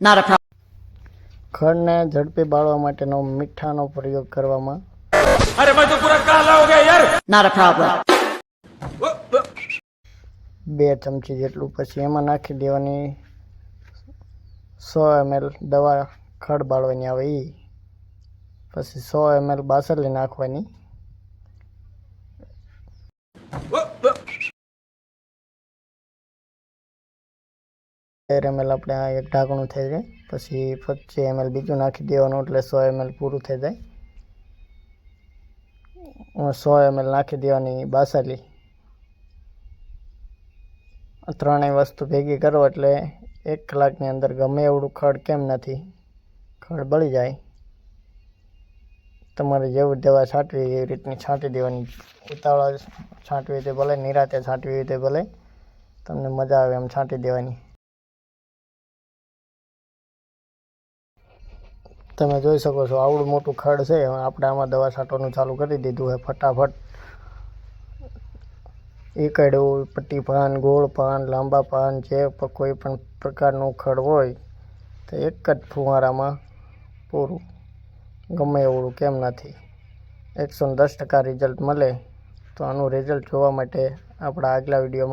Not a problem. ખડને ઝડપી બાળવા માટેનો મીઠાનો પ્રયોગ કરવામાં Not a problem. બે ચમચી જેટલું પછી એમાં નાખી દેવાની સો એમએલ દવા ખડ બાળવાની આવે એ પછી સો એમએલ બાસરલી નાખવાની તેર એમએલ આપણે આ એક ઢાંકણું થઈ જાય. પછી પચીસ એમએલ બીજું નાખી દેવાનું એટલે સો એમએલ પૂરું થઈ જાય. સો એમએલ નાખી દેવાની બાસાલી. ત્રણેય વસ્તુ ભેગી કરો એટલે એક કલાકની અંદર ગમે એવડું ખડ કેમ નથી, ખડ બળી જાય. તમારે જેવું દવા છાંટવી એવી રીતની છાંટી દેવાની. ઉતાવળા છાંટવી તે ભલે, નિરાતે છાંટવી તે ભલે. તમને મજા આવે એમ છાંટી દેવાની. તમે જોઈ શકો છો, આવડું મોટું ખડ છે. આપણે આમાં દવા છાંટવાનું ચાલુ કરી દીધું છે, ફટાફટ. એકડું પટ્ટી પાન ગોળ પાન લાંબા પાન જે કોઈ પણ પ્રકારનું ખડ હોય, તો એક જ ફુવારામાં પૂરું. ગમે એવડું, કેમ નથી. એકસો દસ ટકા રિઝલ્ટ મળે, તો આનું રિઝલ્ટ જોવા માટે આપણા આગલા વિડીયોમાં